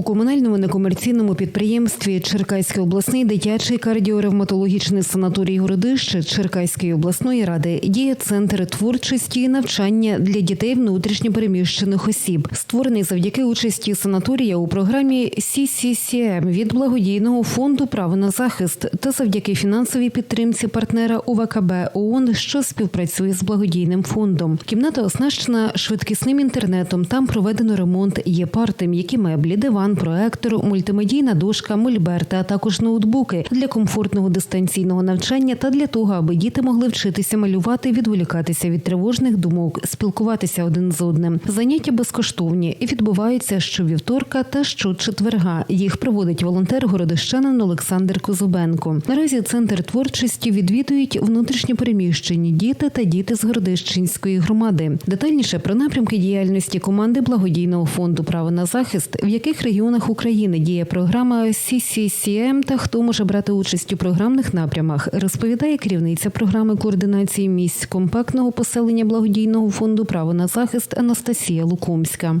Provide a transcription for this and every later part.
У комунальному некомерційному підприємстві Черкаський обласний дитячий кардіоревматологічний санаторій Городище Черкаської обласної ради діє центр творчості і навчання для дітей внутрішньопереміщених осіб, створений завдяки участі санаторія у програмі CCCM від благодійного фонду право на захист та завдяки фінансовій підтримці партнера УВКБ ООН, що співпрацює з благодійним фондом. Кімната оснащена швидкісним інтернетом. Там проведено ремонт. Є парти, м'які меблі, диван, проектор, мультимедійна дошка, мольберти, а також ноутбуки для комфортного дистанційного навчання та для того, аби діти могли вчитися малювати, відволікатися від тривожних думок, спілкуватися один з одним. Заняття безкоштовні і відбуваються щовівторка та щочетверга. Їх проводить волонтер городищанин Олександр Козубенко. Наразі центр творчості відвідують внутрішньопереміщені діти та діти з Городищенської громади. Детальніше про напрямки діяльності команди благодійного фонду право на захист, в яких регіонах України діє програма CCCM та хто може брати участь у програмних напрямах, розповідає керівниця програми координації місць компактного поселення благодійного фонду право на захист Анастасія Лукомська.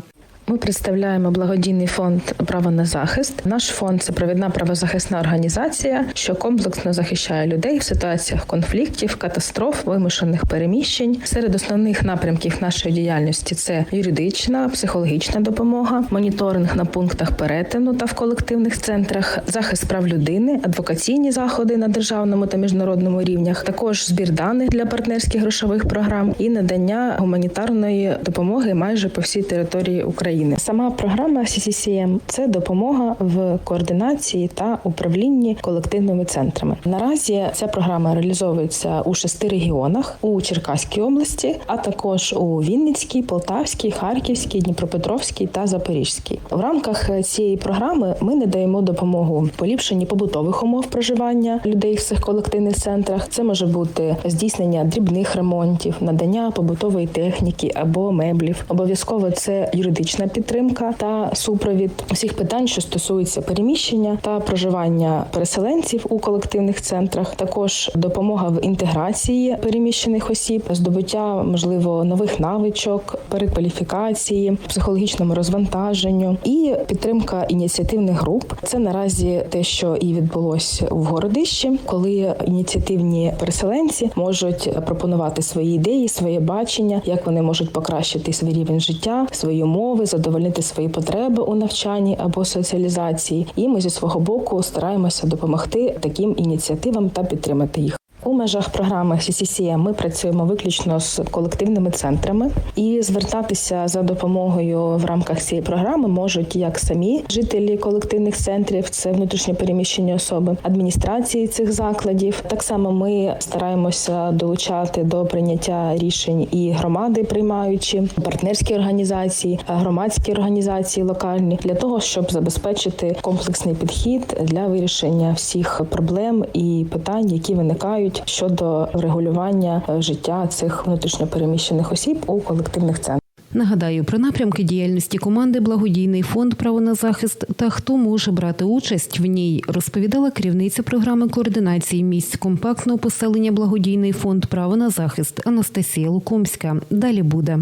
Ми представляємо благодійний фонд право на захист. Наш фонд це провідна правозахисна організація, що комплексно захищає людей в ситуаціях конфліктів, катастроф, вимушених переміщень. Серед основних напрямків нашої діяльності це юридична, психологічна допомога, моніторинг на пунктах перетину та в колективних центрах, захист прав людини, адвокаційні заходи на державному та міжнародному рівнях, також збір даних для партнерських грошових програм і надання гуманітарної допомоги майже по всій території України. Сама програма CCCM – це допомога в координації та управлінні колективними центрами. Наразі ця програма реалізовується у шести регіонах у Черкаській області, а також у Вінницькій, Полтавській, Харківській, Дніпропетровській та Запорізькій. В рамках цієї програми ми надаємо допомогу в поліпшенні побутових умов проживання людей в цих колективних центрах. Це може бути здійснення дрібних ремонтів, надання побутової техніки або меблів. Обов'язково це юридична підтримка та супровід усіх питань, що стосуються переміщення та проживання переселенців у колективних центрах. Також допомога в інтеграції переміщених осіб, здобуття можливо нових навичок, перекваліфікації, психологічному розвантаженню і підтримка ініціативних груп. Це наразі те, що і відбулось в городищі, коли ініціативні переселенці можуть пропонувати свої ідеї, своє бачення, як вони можуть покращити свій рівень життя, свої умови, задовольнити свої потреби у навчанні або соціалізації. І ми зі свого боку стараємося допомогти таким ініціативам та підтримати їх. У межах програми CCCM ми працюємо виключно з колективними центрами, і звертатися за допомогою в рамках цієї програми можуть як самі жителі колективних центрів, це внутрішньо переміщені особи, адміністрації цих закладів. Так само ми стараємося долучати до прийняття рішень і громади, приймаючи партнерські організації, громадські організації локальні для того, щоб забезпечити комплексний підхід для вирішення всіх проблем і питань, які виникають щодо регулювання е, життя цих внутрішньопереміщених осіб у колективних центрах. Нагадаю про напрямки діяльності команди Благодійний фонд право на захист та хто може брати участь в ній, розповідала керівниця програми координації місць компактного поселення Благодійний фонд право на захист Анастасія Лукомська. Далі буде.